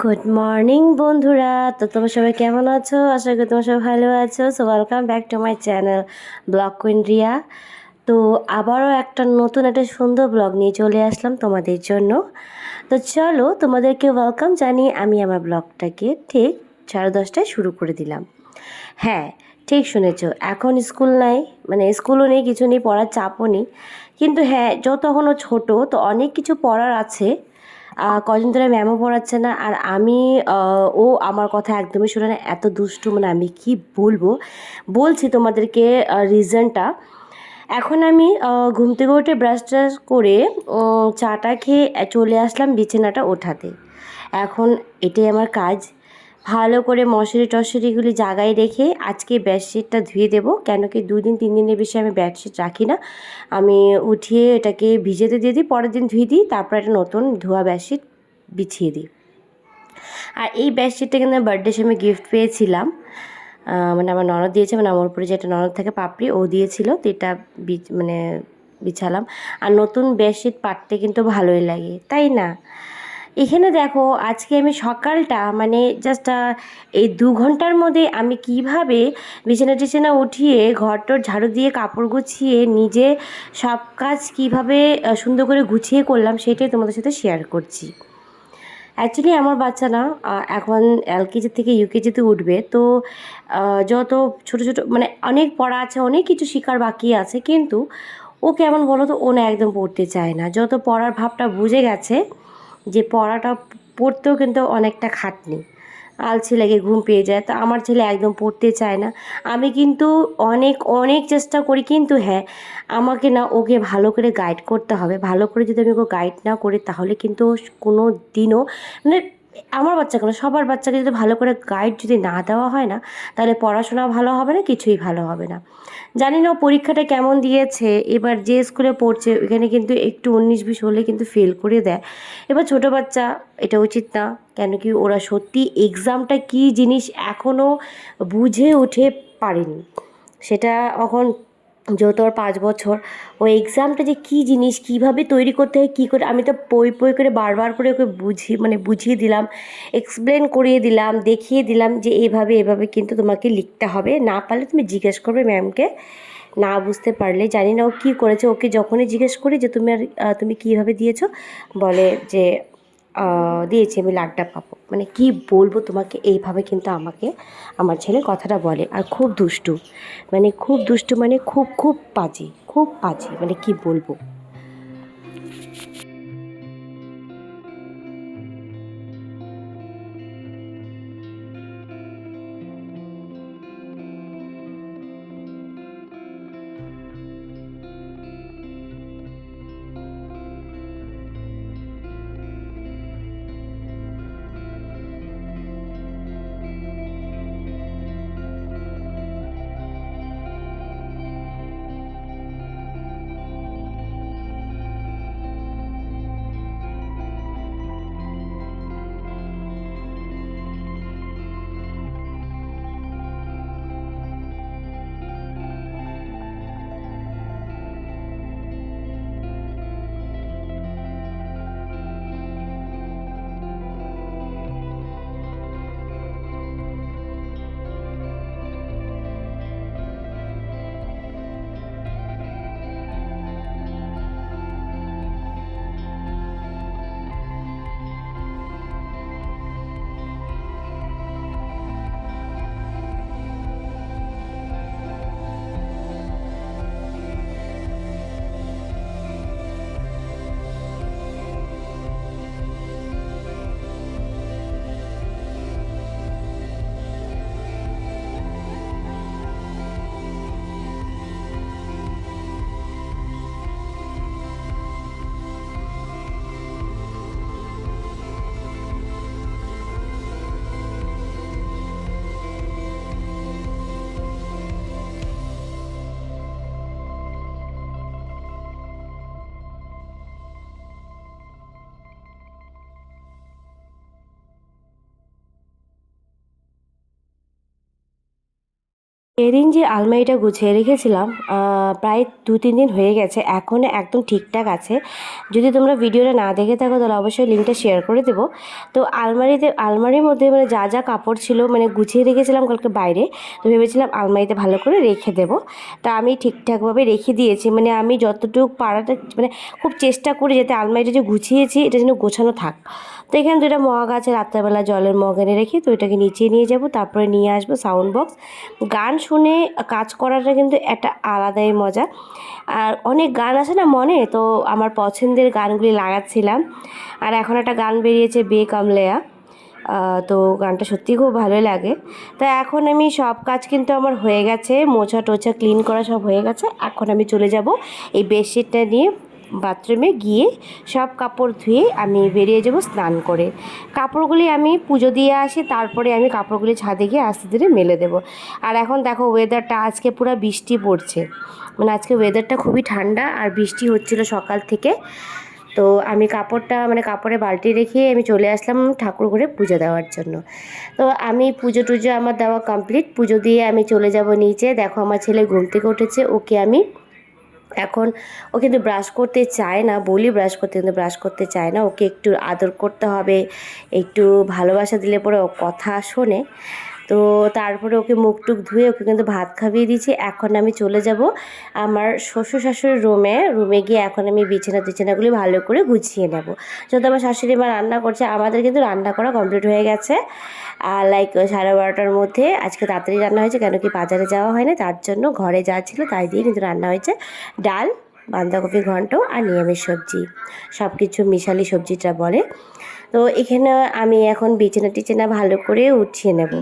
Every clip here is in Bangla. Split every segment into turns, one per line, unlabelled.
গুড মর্নিং বন্ধুরা। তো তোমরা সবাই কেমন আছো? আশা করি তোমরা সবাই ভালো আছো। So welcome back to my channel blog queen Riya তো আবারও একটা নতুন, একটা সুন্দর ব্লগ নিয়ে চলে আসলাম তোমাদের জন্য। তো চলো, তোমাদেরকে ওয়েলকাম জানিয়ে আমি আমার ব্লগটাকে ঠিক সাড়ে দশটায় শুরু করে দিলাম। হ্যাঁ ঠিক শুনেছ, এখন স্কুল নাই মানে স্কুলও নেই, কিছু নেই, পড়ার চাপও নেই। কিন্তু হ্যাঁ যত এখনও ছোটো, তো অনেক কিছু পড়ার আছে। কদিন ধরে ম্যামও পড়াচ্ছে না। আর আমি ও আমার কথা একদমই শুনে না, এত দুষ্টু মানে আমি কি বলব? বলছি তোমাদেরকে রিজনটা এখন আমি ঘুম থেকে উঠে ব্রাশ ট্রাশ করে চাটা খেয়ে চলে আসলাম বিছানাটা ওঠাতে। এখন এটাই আমার কাজ। ভালো করে মশারি টশারিগুলি জাগায় রেখে আজকে বেডশিটটা ধুয়ে দেবো। কেন কি দুই দিন, তিন দিনের বেশি আমি বেডশিট রাখি না। আমি উঠিয়ে এটাকে ভিজেতে দিয়ে দিই, পরের দিন ধুয়ে দিই, তারপর একটা নতুন ধোয়া বেডশিট বিছিয়ে দিই। আর এই বেডশিটটা কিন্তু আমি বার্থডে সময় গিফট পেয়েছিলাম। মানে আমার ননদ দিয়েছে মানে আমার উপরে যেটা ননদ থাকে, পাপড়ি, ও দিয়েছিল, তো এটা মানে বিছালাম। আর নতুন বেডশিট পাততে কিন্তু ভালোই লাগে, তাই না? এখানে দেখো, আজকে আমি সকালটা মানে জাস্ট এই দু ঘণ্টার মধ্যে আমি কীভাবে বিছানা টিছানা উঠিয়ে ঘরটর ঝাড়ু দিয়ে কাপড় গুছিয়ে নিজে সব কাজ কীভাবে সুন্দর করে গুছিয়ে করলাম সেটাই তোমাদের সাথে শেয়ার করছি। অ্যাকচুয়ালি আমার বাচ্চা না এখন এলকেজি থেকে ইউকেজিতে উঠবে, তো যত ছোট ছোট মানে অনেক পড়া আছে, অনেক কিছু শেখার বাকি আছে, কিন্তু ও কেমন বলো তো, ও না একদম পড়তে চায় না। যত পড়ার ভাবটা বুঝে গেছে যে পড়াটা পড়তেও কিন্তু অনেকটা খাটনি। আলছে লেগে ঘুম পেয়ে যায়, তো আমার ছেলে একদম পড়তে চায় না। আমি কিন্তু অনেক অনেক চেষ্টা করি, কিন্তু হ্যাঁ আমাকে না ওকে ভালো করে গাইড করতে হবে। ভালো করে যদি আমি ওকে গাইড না করি, তাহলে কিন্তু কোনো দিনও মানে আমার বাচ্চা কেন সবার বাচ্চাকে যদি ভালো করে গাইড যদি না দেওয়া হয় না, তাহলে পড়াশোনা ভালো হবে না, কিছুই ভালো হবে না। জানি না পরীক্ষাটা কেমন দিয়েছে, এবার যে স্কুলে পড়ছে ওখানে কিন্তু একটু উনিশ বিশ হলে কিন্তু ফেল করে দেয়। এবার ছোট বাচ্চা, এটা উচিত না, কেন কি ওরা সত্যি এক্সামটা কী জিনিস এখনও বুঝে উঠে পারেনি। সেটা এখন যেহেতু ওর পাঁচ বছর, ওই এক্সামটা যে কী জিনিস, কীভাবে তৈরি করতে হয়, কী করে, আমি তো পই পই করে বারবার করে ওকে বুঝি মানে বুঝিয়ে দিলাম এক্সপ্লেন করিয়ে দিলাম, দেখিয়ে দিলাম যে এভাবে এভাবে কিন্তু তোমাকে লিখতে হবে। না পারলে তুমি জিজ্ঞেস করবে ম্যামকে না বুঝতে পারলে, জানি না ও কী করেছে, ওকে যখনই জিজ্ঞেস করি যে তুমি আর তুমি কীভাবে দিয়েছ, বলে যে দিয়েছি, আমি লাড্ডা পাবো। মানে কি বলব তোমাকে, এইভাবে কিন্তু আমাকে, আমার ছেলে কথাটা বলে। আর খুব দুষ্টু। মানে খুব দুষ্টু মানে খুব খুব পাজি খুব পাজি। মানে কি বলব? এদিন যে আলমারিটা গুছিয়ে রেখেছিলাম প্রায় দু তিন দিন হয়ে গেছে এখন একদম ঠিকঠাক আছে। যদি তোমরা ভিডিওটা না দেখে থাকো, তাহলে অবশ্যই লিঙ্কটা শেয়ার করে দেবো। তো আলমারিতে, আলমারির মধ্যে মানে যা যা কাপড় ছিল মানে গুছিয়ে রেখেছিলাম কালকে বাইরে, তো ভেবেছিলাম আলমারিতে ভালো করে রেখে দেবো। তা আমি ঠিকঠাকভাবে রেখে দিয়েছি মানে আমি যতটুকু পাড়াটা মানে খুব চেষ্টা করি যাতে আলমারিটা যে গুছিয়েছি, এটা যেন গোছানো থাক। তো এখানে দুটো মগ আছে, রাত্রেবেলা জলের মগ এনে রেখে, তো এটাকে নিচে নিয়ে যাব, তারপরে নিয়ে আসব সাউন্ড বক্স গান শুনে কাজ করাটা কিন্তু একটা আলাদাই মজা। আর অনেক গান আছে না মনে? তো আমার পছন্দের গানগুলি লাগাচ্ছিলাম। আর এখন একটা গান বেরিয়েছে, বে কামলেয়া তো গানটা সত্যি খুব ভালো লাগে। তা এখন আমি সব কাজ কিন্তু আমার হয়ে গেছে মোছা টোছা ক্লিন করা সব হয়ে গেছে। এখন আমি চলে যাব এই বেডশিটটা নিয়ে। বাথরুমে গিয়ে সব কাপড় ধুয়ে আমি বেরিয়ে যাব স্নান করে। কাপড়গুলি আমি পুজো দিয়ে আসি, তারপরে আমি কাপড়গুলি ছাদে গিয়ে আস্তে ধীরে মেলে দেবো। আর এখন দেখো ওয়েদারটা আজকে পুরো বৃষ্টি পড়ছে। মানে আজকে ওয়েদারটা খুবই ঠান্ডা আর বৃষ্টি হচ্ছিল সকাল থেকে। তো আমি কাপড়টা মানে কাপড়ে বালতি রেখে আমি চলে আসলাম ঠাকুর ঘরে পুজো দেওয়ার জন্য। তো আমি পুজো টুজো আমার দেওয়া কমপ্লিট পুজো দিয়ে আমি চলে যাব নিচে। দেখো আমার ছেলে ঘুম থেকে উঠেছে, ওকে আমি এখন ও কিন্তু ব্রাশ করতে চায় না, বলি ব্রাশ করতে, কিন্তু ব্রাশ করতে চায় না। ওকে একটু আদর করতে হবে, একটু ভালোবাসা দিলে পরে ও কথা শোনে। তো তারপরে ওকে মুখ টুক ধুয়ে ওকে কিন্তু ভাত খাইয়ে দিয়েছি। এখন আমি চলে যাব আমার শ্বশুর শাশুড়ির রুমে। রুমে গিয়ে এখন আমি বিছানা টিছানাগুলি ভালো করে গুছিয়ে নেব। যত আমার শাশুড়ি মা রান্না করছে, আমাদের কিন্তু রান্না করা কমপ্লিট হয়ে গেছে। আর লাইক সাড়ে বারোটার মধ্যে আজকে তাড়াতাড়ি রান্না হয়েছে, কেন কি বাজারে যাওয়া হয় না তার জন্য ঘরে যা ছিল তাই দিয়ে কিন্তু রান্না হয়েছে। ডাল, বাঁধাকপি ঘন্ট আর নিরামিষ সবজি। সব কিছু মিশালি সবজিটা বলে। তো এখানে আমি এখন বিছানা টিছানা ভালো করে উঠিয়ে নেব।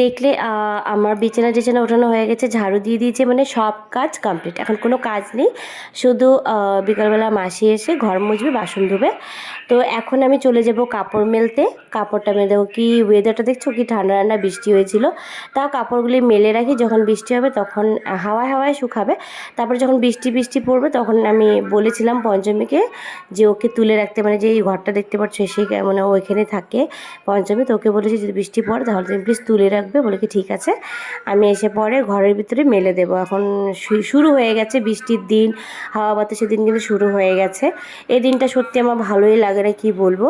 দেখলে আমার বিছানা টিছানা ওঠানো হয়ে গেছে, ঝাড়ু দিয়ে দিয়েছে মানে সব কাজ কমপ্লিট এখন কোনো কাজ নেই, শুধু বিকালবেলা মাসি এসে ঘর মুছবে, বাসন ধুবে। তো এখন আমি চলে যাব কাপড় মেলতে। কাপড়টা মেলে দেবো কি ওয়েদারটা দেখছ? কি ঠান্ডা ঠান্ডা বৃষ্টি হয়েছিল। তাও কাপড়গুলি মেলে রাখি, যখন বৃষ্টি হবে তখন হাওয়ায় হাওয়ায় শুকাবে। তারপরে যখন বৃষ্টি বৃষ্টি পড়বে, তখন আমি বলেছিলাম পঞ্চমীকে যে ওকে তুলে রাখতে মানে যে এই ঘরটা দেখতে পাচ্ছ সে মানে ও এখানে থাকে। পঞ্চমী তো ওকে বলেছি যদি বৃষ্টি পড়ে তাহলে তুমি প্লিজ তুলে রাখবে। বলে কি ঠিক আছে? আমি এসে পরে ঘরের ভিতরে মেলে দেবো। এখন শুরু হয়ে গেছে বৃষ্টির দিন। হাওয়া বাতাসের দিন কিন্তু শুরু হয়ে গেছে। এই দিনটা সত্যি আমার ভালোই লাগে না, কি বলব?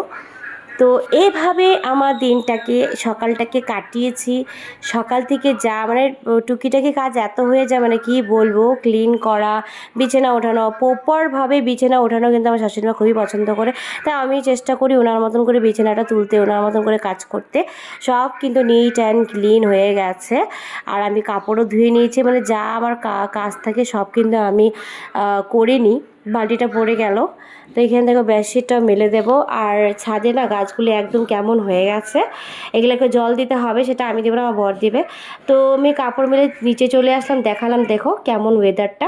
তো এইভাবে আমার দিনটাকে সকালটাকে কাটিয়েছি। সকাল থেকে যা মানে টুকিটাকি কাজ এত হয়ে যায় মানে কি বলব ক্লিন করা বিছানা ওঠানো প্রপারভাবে বিছানা ওঠানো কিন্তু আমার শাশুড়িমা খুবই পছন্দ করে। তাই আমি চেষ্টা করি ওনার মতন করে বিছানাটা তুলতে ওনার মতন করে কাজ করতে। সব কিন্তু নিট অ্যান্ড ক্লিন হয়ে গেছে। আর আমি কাপড়ও ধুয়ে নিয়েছি মানে যা আমার কাজ থাকে সব কিন্তু আমি আহ, করে নিই। বালতিটা পড়ে গেল। তো এখান থেকে বেডশিটটা মেলে দেব। আর ছাদে না গাছগুলি একদম কেমন হয়ে গেছে। এগুলোকে জল দিতে হবে, সেটা আমি দেবো না, আমার বর দিবে। তো আমি কাপড় মেলে নিচে চলে আসলাম, দেখালাম, দেখো কেমন ওয়েদারটা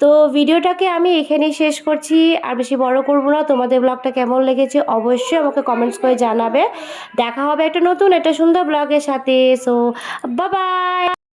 তো ভিডিওটাকে আমি এখানেই শেষ করছি। আর বেশি বড় করব না, তোমাদের ব্লগটা কেমন লেগেছে অবশ্যই আমাকে কমেন্টস করে জানাবে। দেখা হবে একটা নতুন, একটা সুন্দর ব্লগের সাথে। সো বাবাই